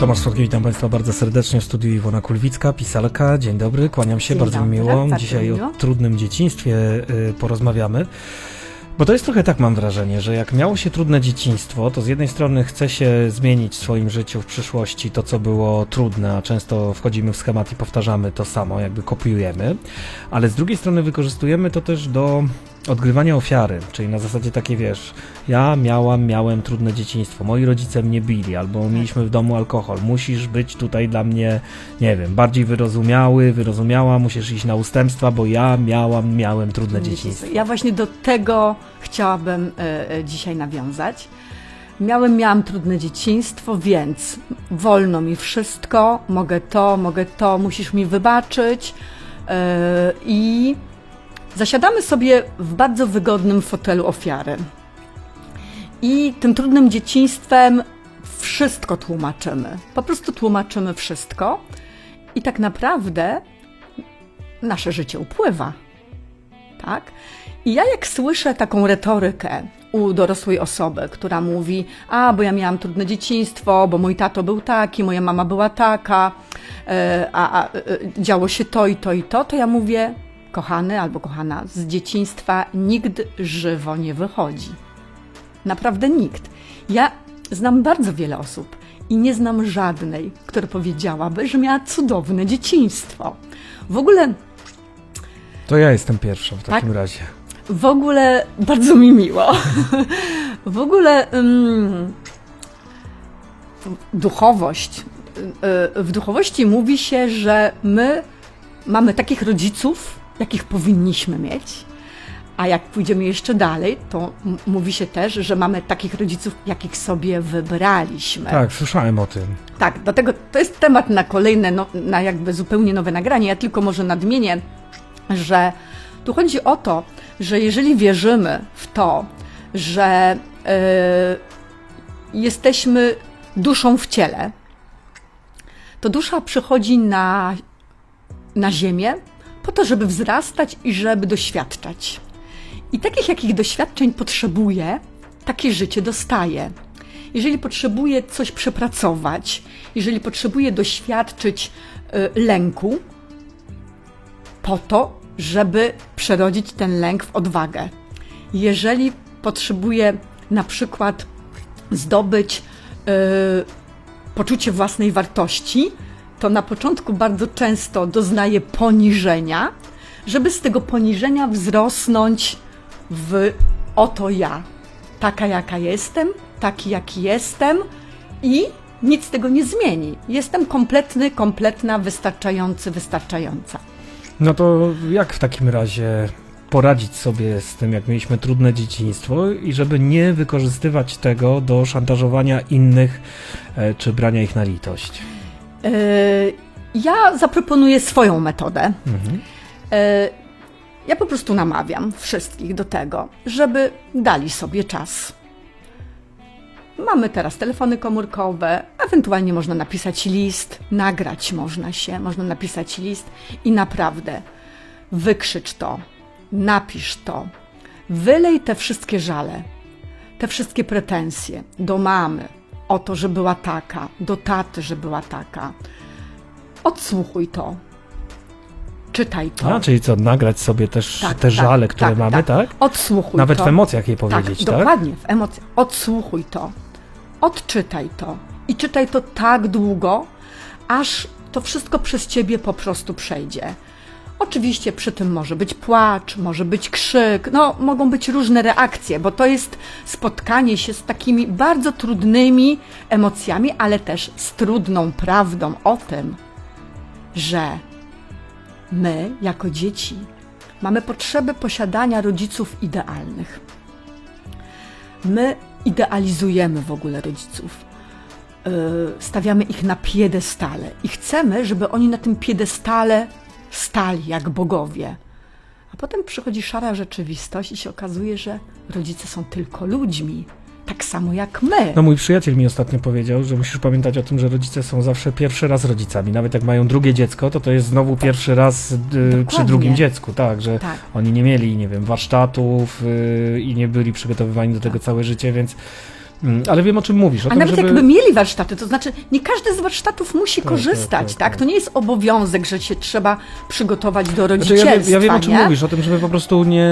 Tomasz Słodki, witam Państwa bardzo serdecznie w studiu Iwona Kulwicka, pisarka. Dzień dobry, kłaniam się, Dzień bardzo mi dobry, miło. bardzo Dzisiaj miło. o trudnym dzieciństwie y, porozmawiamy. Bo to jest trochę tak, mam wrażenie, że jak miało się trudne dzieciństwo, to z jednej strony chce się zmienić w swoim życiu w przyszłości to, co było trudne, a często wchodzimy w schemat i powtarzamy to samo, jakby kopiujemy, ale z drugiej strony wykorzystujemy to też do odgrywania ofiary, czyli na zasadzie takie, wiesz, ja miałam, miałem trudne dzieciństwo, moi rodzice mnie bili, albo mieliśmy w domu alkohol, musisz być tutaj dla mnie, nie wiem, bardziej wyrozumiały, wyrozumiała, musisz iść na ustępstwa, bo ja miałam, miałem trudne dzieciństwo. Ja właśnie do tego chciałabym e, e, dzisiaj nawiązać. Miałem, miałam trudne dzieciństwo, więc wolno mi wszystko, mogę to, mogę to, musisz mi wybaczyć. E, I zasiadamy sobie w bardzo wygodnym fotelu ofiary. I tym trudnym dzieciństwem wszystko tłumaczymy. Po prostu tłumaczymy wszystko. I tak naprawdę nasze życie upływa. Tak? I ja jak słyszę taką retorykę u dorosłej osoby, która mówi, a bo ja miałam trudne dzieciństwo, bo mój tato był taki, moja mama była taka, e, a, a e, działo się to i to i to, to ja mówię, kochany albo kochana, z dzieciństwa nikt żywo nie wychodzi. Naprawdę nikt. Ja znam bardzo wiele osób i nie znam żadnej, która powiedziałaby, że miała cudowne dzieciństwo. W ogóle To ja jestem pierwsza w Tak? takim razie. w ogóle bardzo mi miło. w ogóle ym, duchowość. Y, W duchowości mówi się, że my mamy takich rodziców, jakich powinniśmy mieć. A jak pójdziemy jeszcze dalej, to mówi się też, że mamy takich rodziców, jakich sobie wybraliśmy. Tak, słyszałem o tym. Tak, dlatego to jest temat na kolejne, no, na jakby zupełnie nowe nagranie. Ja tylko może nadmienię, że tu chodzi o to, że jeżeli wierzymy w to, że y, jesteśmy duszą w ciele, to dusza przychodzi na, na ziemię po to, żeby wzrastać i żeby doświadczać. I takich, jakich doświadczeń potrzebuje, takie życie dostaje. Jeżeli potrzebuje coś przepracować, jeżeli potrzebuje doświadczyć y, lęku, po to, żeby przerodzić ten lęk w odwagę. Jeżeli potrzebuje na przykład zdobyć y, poczucie własnej wartości, to na początku bardzo często doznaje poniżenia, żeby z tego poniżenia wzrosnąć w oto ja. Taka jaka jestem, taki jaki jestem i nic tego nie zmieni. Jestem kompletny, kompletna, wystarczający, wystarczająca. No to jak w takim razie poradzić sobie z tym, jak mieliśmy trudne dzieciństwo i żeby nie wykorzystywać tego do szantażowania innych e, czy brania ich na litość? Yy, ja zaproponuję swoją metodę. Mhm. E, Ja po prostu namawiam wszystkich do tego, żeby dali sobie czas. Mamy teraz telefony komórkowe, ewentualnie można napisać list, nagrać można się, można napisać list i naprawdę wykrzycz to, napisz to, wylej te wszystkie żale, te wszystkie pretensje do mamy o to, że była taka, do taty, że była taka. Odsłuchuj to. Czytaj to. A, czyli co, nagrać sobie też Tak, te tak, żale, które tak, mamy, tak. tak? Odsłuchuj Nawet to. w emocjach je Tak, powiedzieć, tak? dokładnie, w emocjach. Odsłuchuj to. Odczytaj to. I czytaj to tak długo, aż to wszystko przez ciebie po prostu przejdzie. Oczywiście przy tym może być płacz, może być krzyk, no mogą być różne reakcje, bo to jest spotkanie się z takimi bardzo trudnymi emocjami, ale też z trudną prawdą o tym, że my jako dzieci mamy potrzebę posiadania rodziców idealnych. My idealizujemy w ogóle rodziców. Yy, Stawiamy ich na piedestale i chcemy, żeby oni na tym piedestale stali jak bogowie. A potem przychodzi szara rzeczywistość i się okazuje, że rodzice są tylko ludźmi, tak samo jak my. No mój przyjaciel mi ostatnio powiedział, że musisz pamiętać o tym, że rodzice są zawsze pierwszy raz rodzicami. Nawet jak mają drugie dziecko, to to jest znowu pierwszy raz y, przy drugim dziecku, tak, że Tak. oni nie mieli, nie wiem, warsztatów y, i nie byli przygotowywani do tego Tak. całe życie, więc Mm, Ale wiem o czym mówisz. O A tym, nawet żeby... jakby mieli warsztaty, to znaczy nie każdy z warsztatów musi Tak, korzystać, tak, tak, tak, To nie jest obowiązek, że się trzeba przygotować do Znaczy, rodzicielstwa, ja, wiem, ja wiem o czym mówisz, o tym, żeby po prostu nie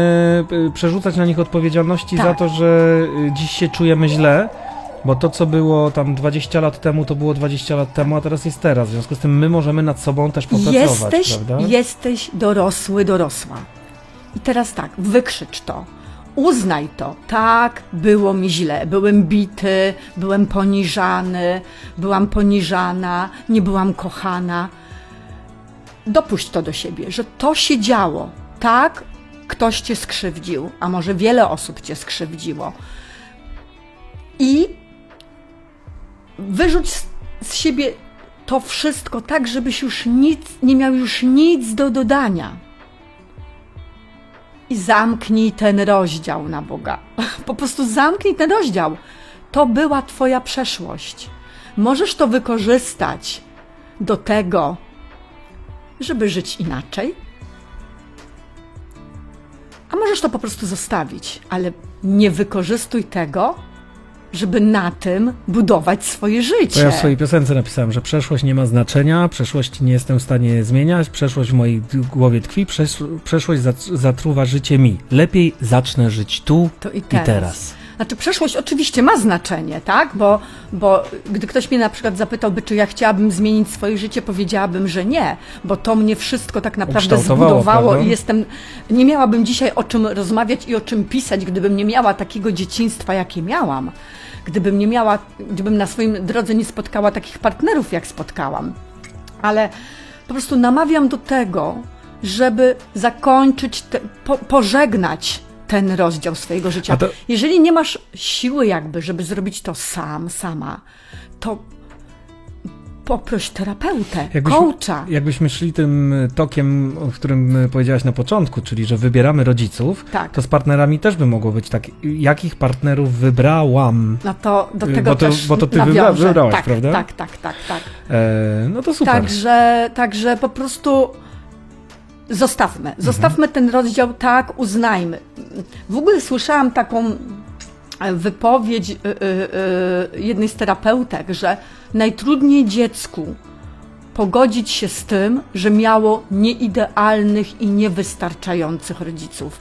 y, przerzucać na nich odpowiedzialności Tak. za to, że y, dziś się czujemy źle, bo to, co było tam 20 lat temu, to było 20 lat temu, a teraz jest teraz. W związku z tym my możemy nad sobą też popracować, Jesteś, prawda? jesteś dorosły, dorosła. I teraz tak, wykrzycz to. Uznaj to. Tak, było mi źle. Byłem bity, byłem poniżany, byłam poniżana, nie byłam kochana. Dopuść to do siebie, że to się działo. Tak, ktoś cię skrzywdził, a może wiele osób cię skrzywdziło. I wyrzuć z, z siebie to wszystko tak, żebyś już nic, nie miał już nic do dodania. I zamknij ten rozdział na Boga. Po prostu zamknij ten rozdział. To była Twoja przeszłość. Możesz to wykorzystać do tego, żeby żyć inaczej, a możesz to po prostu zostawić, ale nie wykorzystuj tego, żeby na tym budować swoje życie. To ja w swojej piosence napisałem, że przeszłość nie ma znaczenia, przeszłości nie jestem w stanie zmieniać, przeszłość w mojej głowie tkwi, przesz przeszłość zat- zatruwa życie mi. Lepiej zacznę żyć tu i i teraz. Znaczy, przeszłość oczywiście ma znaczenie, tak? Bo, bo gdy ktoś mnie na przykład zapytałby, czy ja chciałabym zmienić swoje życie, powiedziałabym, że nie, bo to mnie wszystko tak naprawdę zbudowało prawda? i jestem. Nie miałabym dzisiaj o czym rozmawiać i o czym pisać, gdybym nie miała takiego dzieciństwa, jakie miałam. Gdybym nie miała, gdybym na swoim drodze nie spotkała takich partnerów, jak spotkałam. Ale po prostu namawiam do tego, żeby zakończyć, te, po, pożegnać ten rozdział swojego życia. To- Jeżeli nie masz siły jakby, żeby zrobić to sam, sama, to poproś terapeutę, Jakbyśmy- coacha. Jakbyśmy szli tym tokiem, o którym powiedziałaś na początku, czyli że wybieramy rodziców, Tak. to z partnerami też by mogło być tak. Jakich partnerów wybrałam? No to do Y, tego bo to- też bo to ty wybra- wybrałaś, tak, prawda? Tak, tak, tak, tak. E, no to super. Także, także po prostu zostawmy. Zostawmy ten rozdział tak, uznajmy. W ogóle słyszałam taką e, wypowiedź y, y, y, jednej z terapeutek, że najtrudniej dziecku pogodzić się z tym, że miało nieidealnych i niewystarczających rodziców.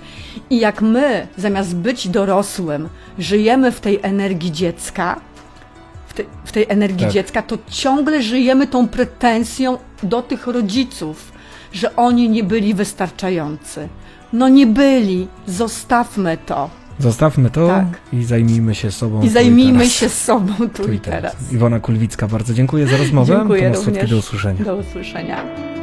I jak my, zamiast być dorosłym, żyjemy w tej energii dziecka, w, te, w tej energii Tak. dziecka, to ciągle żyjemy tą pretensją do tych rodziców, że oni nie byli wystarczający. No nie byli, zostawmy to Zostawmy to Tak. i zajmijmy się sobą. i zajmijmy się sobą tu, i teraz. Iwona Kulwicka, bardzo dziękuję za rozmowę. Dziękuję Tomasz Słodki, również. do usłyszenia. Do usłyszenia.